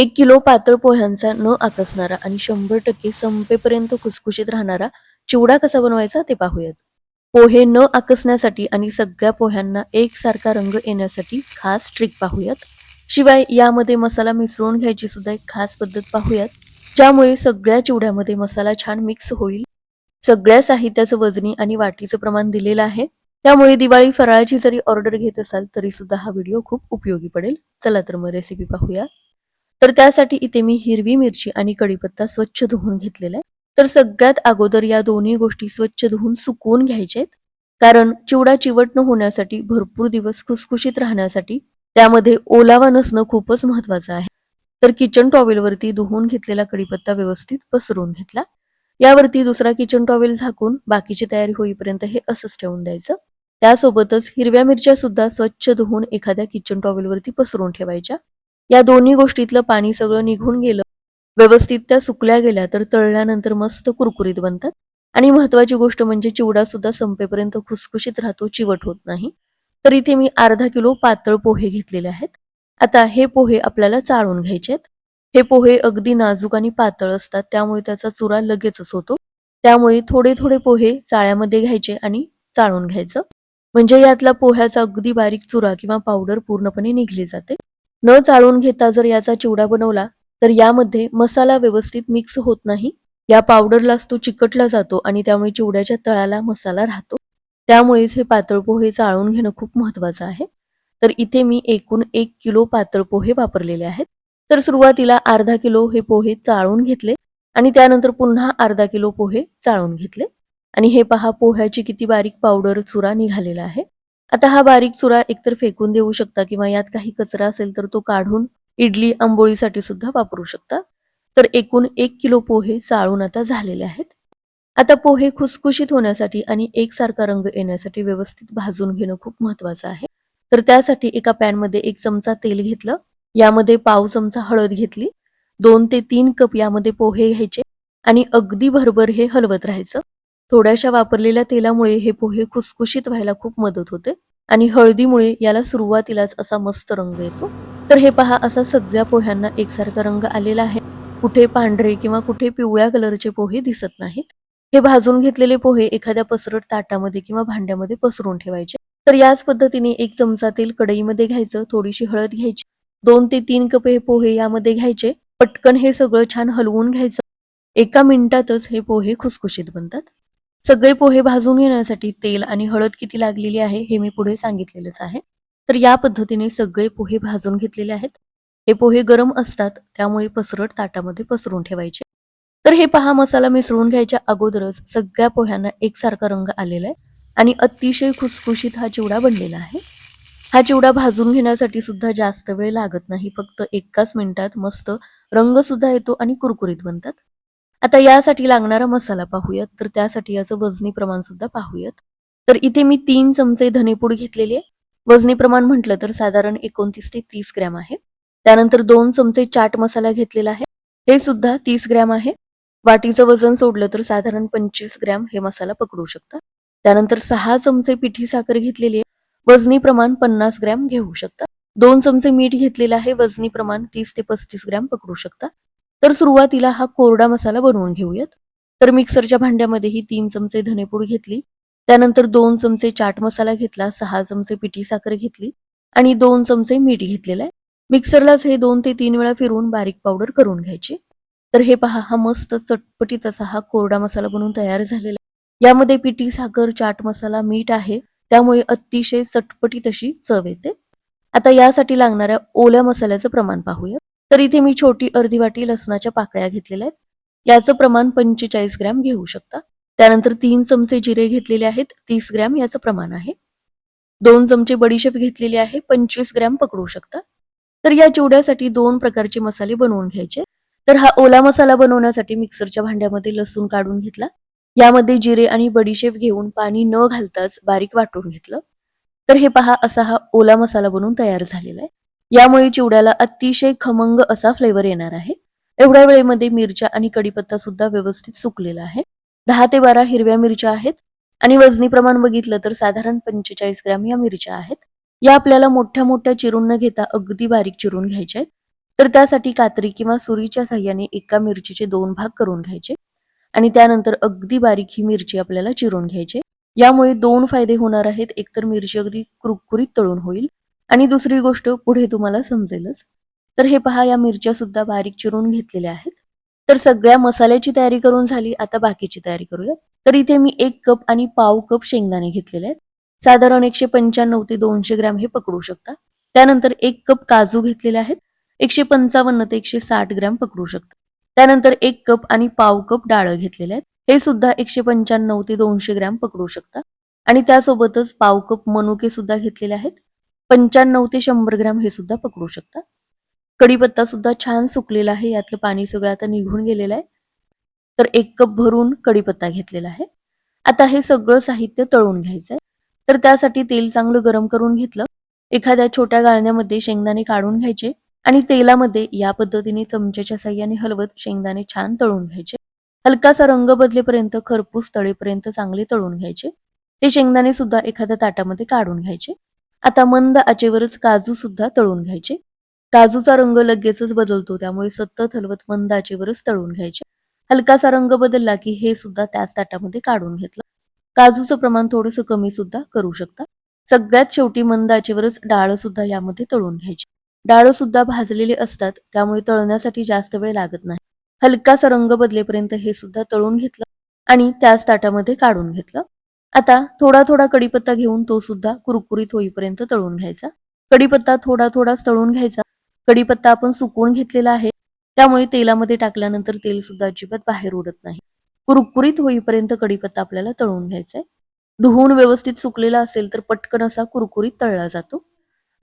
एक किलो पातळ पोह्यांचा न आकसणारा आणि शंभर टक्के संपेपर्यंत खुसखुशीत राहणारा चिवडा कसा बनवायचा ते पाहूयात. पोहे न आकसण्यासाठी आणि सगळ्या पोह्यांना एकसारखा रंग येण्यासाठी खास ट्रिक पाहूयात. शिवाय यामध्ये मसाला मिसळून घ्यायची सुद्धा एक खास पद्धत पाहूयात. ज्यामुळे सगळ्या चिवड्यामध्ये मसाला छान मिक्स होईल. सगळ्या साहित्याचं वजनी आणि वाटीचं प्रमाण दिलेलं आहे. त्यामुळे दिवाळी फराळाची जरी ऑर्डर घेत असाल तरी सुद्धा हा व्हिडिओ खूप उपयोगी पडेल. चला तर मग रेसिपी पाहूया. तर त्यासाठी इथे मी हिरवी मिरची आणि कढीपत्ता स्वच्छ धुवून घेतलेला आहे. तर सगळ्यात अगोदर या दोन्ही गोष्टी स्वच्छ धुवून सुकवून घ्यायच्या आहेत. कारण चिवडा चिवट न होण्यासाठी भरपूर दिवस खुसखुशीत राहण्यासाठी त्यामध्ये ओलावा नसणं खूपच महत्वाचं आहे. तर किचन टॉवेलवरती धुवून घेतलेला कढीपत्ता व्यवस्थित पसरून घेतला. यावरती दुसरा किचन टॉवेल झाकून बाकीची तयारी होईपर्यंत हे असंच ठेवून द्यायचं. त्यासोबतच हिरव्या मिरच्या सुद्धा स्वच्छ धुवून एखाद्या किचन टॉवेलवरती पसरून ठेवायच्या. या दोन्ही गोष्टीतलं पाणी सगळं निघून गेलं व्यवस्थित त्या सुकल्या गेल्या तर तळल्यानंतर मस्त कुरकुरीत बनतात. आणि महत्वाची गोष्ट म्हणजे चिवडा सुद्धा संपेपर्यंत खुसखुशीत राहतो चिवट होत नाही. तर इथे मी अर्धा किलो पातळ पोहे घेतलेले आहेत. आता हे पोहे आपल्याला चाळून घ्यायचे आहेत. हे पोहे अगदी नाजूक आणि पातळ असतात त्यामुळे त्याचा चुरा लगेचच होतो त्यामुळे थोडे थोडे पोहे चाळ्यामध्ये घ्यायचे आणि चाळून घ्यायचं. म्हणजे यातला पोह्याचा अगदी बारीक चुरा किंवा पावडर पूर्णपणे निघली जाते. न चाळून घेता जर याचा चिवडा बनवला तर यामध्ये मसाला व्यवस्थित मिक्स होत नाही. या पावडरलाच तो चिकटला जातो आणि त्यामुळे चिवड्याच्या तळाला मसाला राहतो. त्यामुळेच हे पातळ पोहे चाळून घेणं खूप महत्वाचं आहे. तर इथे मी एकूण एक किलो पातळ पोहे वापरलेले आहेत. तर सुरुवातीला अर्धा किलो हे पोहे चाळून घेतले आणि त्यानंतर पुन्हा अर्धा किलो पोहे चाळून घेतले. आणि हे पहा पोह्याची किती बारीक पावडर चुरा निघालेला आहे. आता हा बारीक चुरा एकतर फेकून देऊ शकता किंवा यात काही कचरा असेल तर तो काढून इडली आंबोळीसाठी सुद्धा वापरू शकता. तर एकूण एक किलो पोहे चाळून आता झालेले आहेत. आता पोहे खुसखुशीत होण्यासाठी आणि एकसारखा रंग येण्यासाठी व्यवस्थित भाजून घेणं खूप महत्वाचं आहे. तर त्यासाठी एका पॅनमध्ये एक चमचा तेल घेतलं. यामध्ये पाव चमचा हळद घेतली. दोन ते तीन कप यामध्ये पोहे घ्यायचे आणि अगदी भरभर हे हलवत राहायचं. थोड्याशा वापरलेल्या तेलामुळे हे पोहे खुसखुशीत व्हायला खूप मदत होते आणि हळदीमुळे याला सुरुवातीलाच असा मस्त रंग येतो. तर हे पहा असा सगळ्या पोह्यांना एकसारखा रंग आलेला आहे. कुठे पांढरे किंवा कुठे पिवळ्या कलरचे पोहे दिसत नाहीत. हे भाजून घेतलेले पोहे एखाद्या पसरट ताटामध्ये किंवा भांड्यामध्ये पसरून ठेवायचे. तर याच पद्धतीने एक चमचा तेल कढईमध्ये घ्यायचं थोडीशी हळद घ्यायची. दोन ते तीन कप हे पोहे यामध्ये घ्यायचे. पटकन हे सगळं छान हलवून घ्यायचं. एका मिनिटातच हे पोहे खुसखुशीत बनतात. सगळे पोहे भाजून घेण्यासाठी तेल आणि हळद किती लागलेली आहे हे मी पुढे सांगितलेलंच आहे. तर या पद्धतीने सगळे पोहे भाजून घेतलेले आहेत. हे पोहे गरम असतात त्यामुळे पसरट ताटामध्ये पसरून ठेवायचे. तर हे पहा मसाला मिसळून घ्यायच्या अगोदरच सगळ्या पोह्यांना एकसारखा रंग आलेला आहे आणि अतिशय खुसखुशीत हा चिवडा बनलेला आहे. हा चिवडा भाजून घेण्यासाठी सुद्धा जास्त वेळ लागत नाही फक्त एकाच मिनिटात मस्त रंग सुद्धा येतो आणि कुरकुरीत बनतात. आता यासाठी लागणारा मसाला पाहूयात. तर त्यासाठी याचं वजनी प्रमाण सुद्धा पाहूयात. तर इथे मी तीन चमचे धनेपूड घेतलेली आहे. वजनी प्रमाण म्हटलं तर साधारण एकोणतीस ते तीस ग्रॅम आहे. त्यानंतर दोन चमचे चाट मसाला घेतलेला आहे. हे सुद्धा तीस ग्रॅम आहे. वाटीचं वजन सोडलं तर साधारण पंचवीस ग्रॅम हे मसाला पकडू शकता. त्यानंतर सहा चमचे पिठी साखर घेतलेली आहे. वजनी प्रमाण पन्नास ग्रॅम घेऊ शकता. दोन चमचे मीठ घेतलेलं आहे. वजनी प्रमाण तीस ते पस्तीस ग्रॅम पकडू शकता. तर सुरुवातीला हा कोरडा मसाला बनवून घेऊयात. तर मिक्सरच्या भांड्यामध्ये ही तीन चमचे धनेपूड घेतली. त्यानंतर दोन चमचे चाट मसाला घेतला सहा चमचे पिठी साखर घेतली आणि दोन चमचे मीठ घेतलेलं आहे. मिक्सरलाच हे दोन ते तीन वेळा फिरवून बारीक पावडर करून घ्यायची. तर हे पहा हा मस्त चटपटीत असा हा कोरडा मसाला बनवून तयार झालेला आहे. यामध्ये पिठी साखर चाट मसाला मीठ आहे. त्यामुळे अतिशय चटपटीत अशी चव येते. आता यासाठी लागणाऱ्या ओल्या मसाल्याचं प्रमाण पाहूया. तर इथे मी छोटी अर्धी वाटी लसणाच्या पाकळ्या घेतलेल्या आहेत. याचं प्रमाण पंचेचाळीस ग्रॅम घेऊ शकता. त्यानंतर तीन चमचे जिरे घेतलेले आहेत तीस ग्रॅम याचं प्रमाण आहे. दोन चमचे बडीशेप घेतलेले आहे पंचवीस ग्रॅम पकडू शकता. तर या चिवड्यासाठी दोन प्रकारचे मसाले बनवून घ्यायचे. तर हा ओला मसाला बनवण्यासाठी मिक्सरच्या भांड्यामध्ये लसूण काढून घेतला. यामध्ये जिरे आणि बडीशेप घेऊन पाणी न घालताच बारीक वाटून घेतलं. तर हे पहा असा हा ओला मसाला बनवून तयार झालेला आहे. यामुळे चिवड्याला अतिशय खमंग असा फ्लेवर येणार आहे. एवढ्या वेळेमध्ये मिरच्या आणि कडीपत्ता सुद्धा व्यवस्थित सुकलेला आहे. दहा ते बारा हिरव्या मिरच्या आहेत आणि वजनी प्रमाण बघितलं तर साधारण पंचेचाळीस ग्रॅम या मिरच्या आहेत. या आपल्याला मोठ्या मोठ्या चिरून न घेता अगदी बारीक चिरून घ्यायच्या आहेत. तर त्यासाठी कात्री किंवा सुरीच्या साह्याने एका मिरचीचे दोन भाग करून घ्यायचे. आणि त्यानंतर अगदी बारीक ही मिरची आपल्याला चिरून घ्यायची यामुळे दोन फायदे होणार आहेत. एकतर मिरची अगदी कुरकुरीत तळून होईल. आणि दुसरी गोष्ट पुढे तुम्हाला समजेलच. तर हे पहा या मिरच्या सुद्धा बारीक चिरून घेतलेल्या आहेत. तर सगळ्या मसाल्याची तयारी करून झाली आता बाकीची तयारी करूया. तर इथे मी एक कप आणि पाव कप शेंगदाणे घेतलेले आहेत. साधारण एकशे पंच्याण्णव ते दोनशे ग्रॅम हे पकडू शकता. त्यानंतर एक कप काजू घेतलेले आहेत. एकशे पंचावन्न ते एकशे साठ ग्रॅम पकडू शकता. त्यानंतर एक कप आणि पाव कप डाळ घेतलेले आहेत. हे सुद्धा एकशे पंच्याण्णव ते दोनशे ग्रॅम पकडू शकता. आणि त्यासोबतच पाव कप मनुके सुद्धा घेतलेले आहेत. पंच्याण्णव ते शंभर ग्रॅम हे सुद्धा पकडू शकता. कढीपत्ता सुद्धा छान सुकलेला आहे यातलं पाणी सगळं आता निघून गेलेलं आहे. तर एक कप भरून कढीपत्ता घेतलेला आहे. आता हे सगळं साहित्य तळून घ्यायचंय. तर त्यासाठी तेल चांगलं गरम करून घेतलं. एखाद्या छोट्या गाळण्यामध्ये शेंगदाणे काढून घ्यायचे आणि तेलामध्ये या पद्धतीने चमच्याच्या साह्याने हलवत शेंगदाणे छान तळून घ्यायचे. हलकासा रंग बदलेपर्यंत खरपूस तळेपर्यंत चांगले तळून घ्यायचे. हे शेंगदाणे सुद्धा एखाद्या ताटामध्ये काढून घ्यायचे. आता मंद आचेवरच काजू सुद्धा तळून घ्यायचे. काजूचा रंग लगेचच बदलतो त्यामुळे सतत हलवत मंद आचेवरच तळून घ्यायचे. हलकासा रंग बदलला की हे सुद्धा त्याच ताटामध्ये काढून घेतलं. काजूचं प्रमाण थोडंसं कमी सुद्धा करू शकता. सगळ्यात शेवटी मंद आचेवरच डाळ सुद्धा यामध्ये तळून घ्यायची. डाळ सुद्धा भाजलेले असतात त्यामुळे तळण्यासाठी जास्त वेळ लागत नाही. हलकासा रंग बदलेपर्यंत हे सुद्धा तळून घेतलं आणि त्याच ताटामध्ये काढून घेतलं. आता थोडा थोडा कडीपत्ता घेऊन तो सुद्धा कुरकुरीत होईपर्यंत तळून घ्यायचा. कडीपत्ता थोडा थोडा तळून घ्यायचा. कडीपत्ता आपण सुकवून घेतलेला आहे. त्यामुळे तेलामध्ये टाकल्यानंतर तेल सुद्धा अजिबात बाहेर उडत नाही. कुरकुरीत होईपर्यंत कडीपत्ता आपल्याला तळून घ्यायचा आहे धुवून व्यवस्थित सुकलेला असेल तर पटकन असा कुरकुरीत तळला जातो.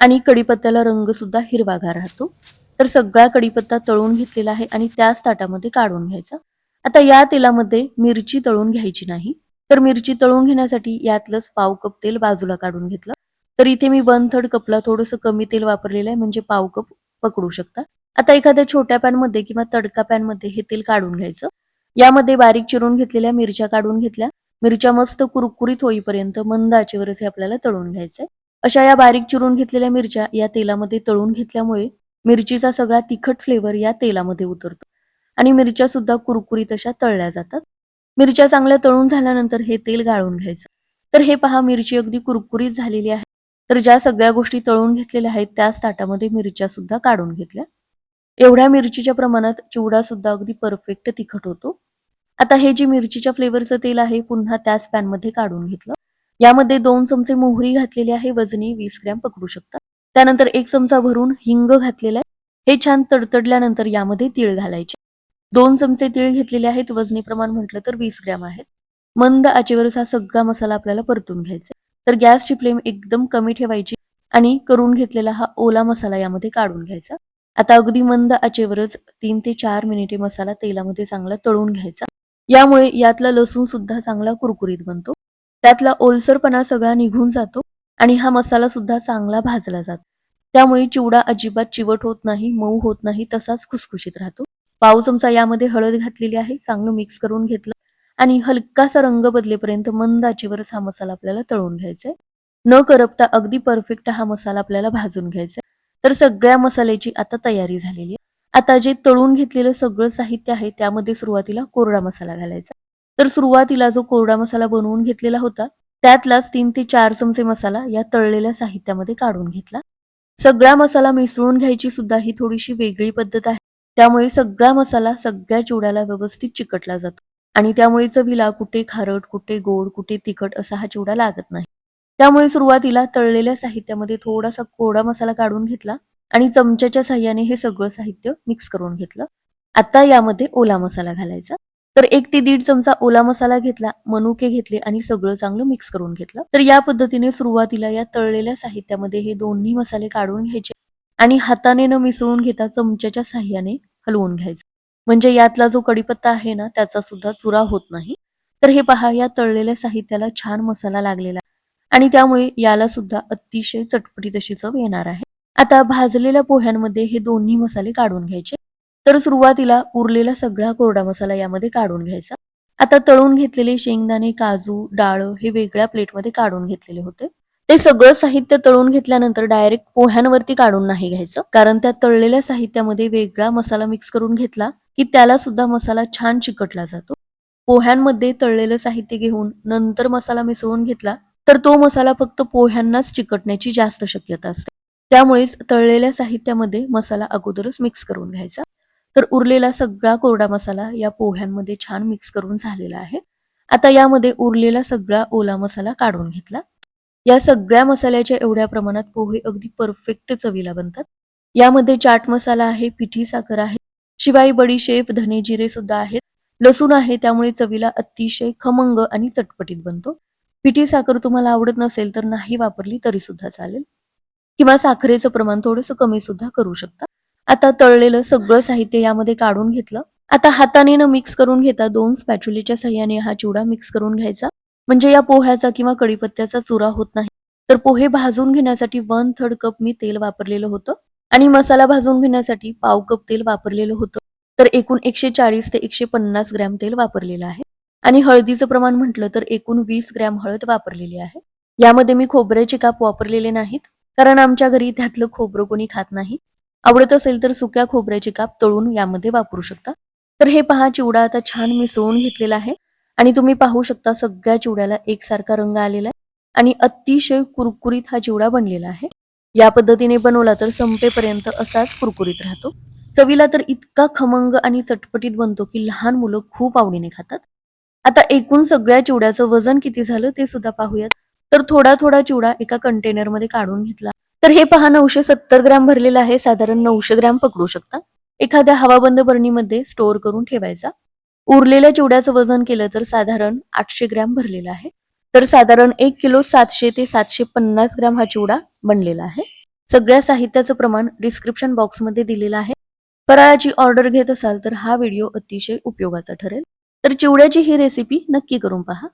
आणि कडीपत्त्याला रंग सुद्धा हिरवागार राहतो. तर सगळा कडीपत्ता तळून घेतलेला आहे आणि त्याच ताटामध्ये काढून घ्यायचा. आता या तेलामध्ये मिरची तळून घ्यायची नाही. तर मिरची तळून घेण्यासाठी यातलंच पाव कप तेल बाजूला काढून घेतलं. तर इथे मी वन थर्ड कपला थोडंसं कमी तेल वापरलेलं आहे म्हणजे पाव कप पकडू शकता. आता एखाद्या छोट्या पॅनमध्ये किंवा तडका पॅनमध्ये हे तेल काढून घ्यायचं. यामध्ये बारीक चिरून घेतलेल्या मिरच्या काढून घेतल्या. मिरच्या मस्त कुरकुरीत होईपर्यंत मंद आचेवरच हे आपल्याला तळून घ्यायचंय. अशा या बारीक चिरून घेतलेल्या मिरच्या या तेलामध्ये तळून घेतल्यामुळे मिरचीचा सगळा तिखट फ्लेवर या तेलामध्ये उतरतो. आणि मिरच्या सुद्धा कुरकुरीत अशा तळल्या जातात. मिरच्या चांगल्या तळून झाल्यानंतर हे तेल गाळून घ्यायचं. तर हे पहा मिरची अगदी कुरकुरीत झालेली आहे. तर ज्या सगळ्या गोष्टी तळून घेतलेल्या आहेत त्याच ताटामध्ये मिरच्या सुद्धा काढून घेतल्या. एवढ्या मिरचीच्या प्रमाणात चिवडा सुद्धा अगदी परफेक्ट तिखट होतो. आता हे जे मिरचीच्या फ्लेवरचं तेल आहे पुन्हा त्याच पॅनमध्ये काढून घेतलं. यामध्ये दोन चमचे मोहरी घातलेली आहे वजनी वीस ग्रॅम पकडू शकता. त्यानंतर एक चमचा भरून हिंग घातलेला आहे. हे छान तडतडल्यानंतर यामध्ये तीळ घालायचे. दोन चमचे तीळ घेतलेले आहेत. वजनी प्रमाण म्हटलं तर वीस ग्रॅम आहेत. मंद आचेवरच हा सगळा मसाला आपल्याला परतून घ्यायचा तर गॅसची फ्लेम एकदम कमी ठेवायची आणि करून घेतलेला हा ओला मसाला यामध्ये काढून घ्यायचा. आता अगदी मंद आचेवरच तीन ते चार मिनिटे मसाला तेलामध्ये चांगला तळून घ्यायचा. यामुळे यातला लसूण सुद्धा चांगला कुरकुरीत बनतो. त्यातला ओलसरपणा सगळा निघून जातो आणि हा मसाला सुद्धा चांगला भाजला जातो. त्यामुळे चिवडा अजिबात चिवट होत नाही मऊ होत नाही तसाच खुसखुशीत राहतो. पाव चमचा यामध्ये हळद घातलेली आहे चांगलं मिक्स करून घेतलं. आणि हलकासा रंग बदलेपर्यंत मंद आचेवरच हा मसाला आपल्याला तळून घ्यायचा न करपता अगदी परफेक्ट हा मसाला आपल्याला भाजून घ्यायचा तर सगळ्या मसाल्याची आता तयारी झालेली आहे. आता जे तळून घेतलेलं सगळं साहित्य आहे त्यामध्ये सुरुवातीला कोरडा मसाला घालायचा. तर सुरुवातीला जो कोरडा मसाला बनवून घेतलेला होता त्यातलाच तीन ते चार चमचे मसाला या तळलेल्या साहित्यामध्ये काढून घेतला. सगळा मसाला मिसळून घ्यायची सुद्धा ही थोडीशी वेगळी पद्धत आहे. त्यामुळे सगळा मसाला सगळ्या चिवड्याला व्यवस्थित चिकटला जातो. आणि त्यामुळे चवीला कुठे खारट कुठे गोड कुठे तिखट असा हा चिवडा लागत नाही. त्यामुळे सुरुवातीला तळलेल्या साहित्यामध्ये थोडासा कोडा मसाला काढून घेतला आणि चमच्याच्या साह्याने हे सगळं साहित्य मिक्स करून घेतलं. आता यामध्ये ओला मसाला घालायचा. तर एक ते दीड चमचा ओला मसाला घेतला मनुके घेतले आणि सगळं चांगलं मिक्स करून घेतलं. तर या पद्धतीने सुरुवातीला या तळलेल्या साहित्यामध्ये हे दोन्ही मसाले काढून घ्यायचे. आणि हाताने न मिसळून घेता चमच्याच्या साह्याने हलवून घ्यायचं. म्हणजे यातला जो कडीपत्ता आहे ना त्याचा सुद्धा चुरा होत नाही. तर हे पहा या तळलेल्या साहित्याला छान मसाला लागलेला आणि त्यामुळे याला सुद्धा अतिशय चटपटीत अशी चव येणार आहे. आता भाजलेल्या पोह्यांमध्ये हे दोन्ही मसाले काढून घ्यायचे. तर सुरुवातीला उरलेला सगळा कोरडा मसाला यामध्ये काढून घ्यायचा. आता तळून घेतलेले शेंगदाणे काजू डाळ हे वेगळ्या प्लेटमध्ये काढून घेतलेले होते. ते सगळं साहित्य तळून घेतल्यानंतर डायरेक्ट पोह्यांवरती काढून नाही घ्यायचं. कारण त्या तळलेल्या साहित्यामध्ये वेगळा मसाला मिक्स करून घेतला की त्याला सुद्धा मसाला छान चिकटला जातो. पोह्यांमध्ये तळलेलं साहित्य घेऊन नंतर मसाला मिसळून घेतला तर तो मसाला फक्त पोह्यांनाच चिकटण्याची जास्त शक्यता असते. त्यामुळेच तळलेल्या साहित्यामध्ये मसाला अगोदरच मिक्स करून घ्यायचा. तर उरलेला सगळा कोरडा मसाला या पोह्यांमध्ये छान मिक्स करून झालेला आहे. आता यामध्ये उरलेला सगळा ओला मसाला काढून घेतला. या सगळ्या मसाल्याच्या एवढ्या प्रमाणात पोहे अगदी परफेक्ट चवीला बनतात. यामध्ये चाट मसाला आहे पिठी साखर आहे शिवाय बडीशेप धने जिरे सुद्धा आहेत. लसूण आहे त्यामुळे चवीला अतिशय खमंग आणि चटपटीत बनतो. पिठी साखर तुम्हाला आवडत नसेल तर नाही वापरली तरी सुद्धा चालेल. किंवा साखरेचं प्रमाण थोडंसं कमी सुद्धा करू शकता. आता तळलेलं सगळं साहित्य यामध्ये काढून घेतलं. आता हाताने न मिक्स करून घेता दोन स्पॅच्युलेच्या सहाय्याने हा चिवडा मिक्स करून घ्यायचा. म्हणजे या पोह्याचा किंवा कडीपत्त्याचा चुरा होत नाही. तर पोहे भाजून घेण्यासाठी वन थर्ड कप मी तेल वापरलेलं होतं आणि मसाला भाजून घेण्यासाठी पाव कप तेल वापरलेलं होतं. तर एकूण एकशे चाळीस ते एकशे पन्नास ग्रॅम तेल वापरलेलं आहे. आणि हळदीचं प्रमाण म्हटलं तर एकूण वीस ग्रॅम हळद वापरलेली आहे. यामध्ये मी खोबऱ्याचे काप वापरलेले नाहीत कारण आमच्या घरी त्यातलं खोबरं कोणी खात नाही. आवडत असेल तर सुक्या खोबऱ्याचे काप तळून यामध्ये वापरू शकता. तर हे पहा चिवडा आता छान मिसळून घेतलेला आहे. आणि तुम्ही पाहू शकता सगळ्या चिवड्याला एकसारखा रंग आलेला आहे आणि अतिशय कुरकुरीत हा चिवडा बनलेला आहे. या पद्धतीने बनवला तर संपेपर्यंत असाच कुरकुरीत राहतो. चवीला तर इतका खमंग आणि चटपटीत बनतो की लहान मुलं खूप आवडीने खातात. आता एकूण सगळ्या चिवड्याचं वजन किती झालं ते सुद्धा पाहूयात. तर थोडा थोडा चिवडा एका कंटेनरमध्ये काढून घेतला. तर हे पहा नऊशे सत्तर ग्रॅम भरलेलं आहे. साधारण नऊशे ग्रॅम पकडू शकता. एखाद्या हवाबंद बरणीमध्ये स्टोअर करून ठेवायचा. उरलेल्या चिवड्याचं वजन केलं तर साधारण आठशे ग्रॅम भरलेलं आहे. तर साधारण एक किलो सातशे ते सातशे पन्नास ग्रॅम हा चिवडा बनलेला आहे. सगळ्या साहित्याचं प्रमाण डिस्क्रिप्शन बॉक्समध्ये दिलेलं आहे. फराळाची ऑर्डर घेत असाल तर हा व्हिडिओ अतिशय उपयोगाचा ठरेल. तर चिवड्याची ही रेसिपी नक्की करून पहा.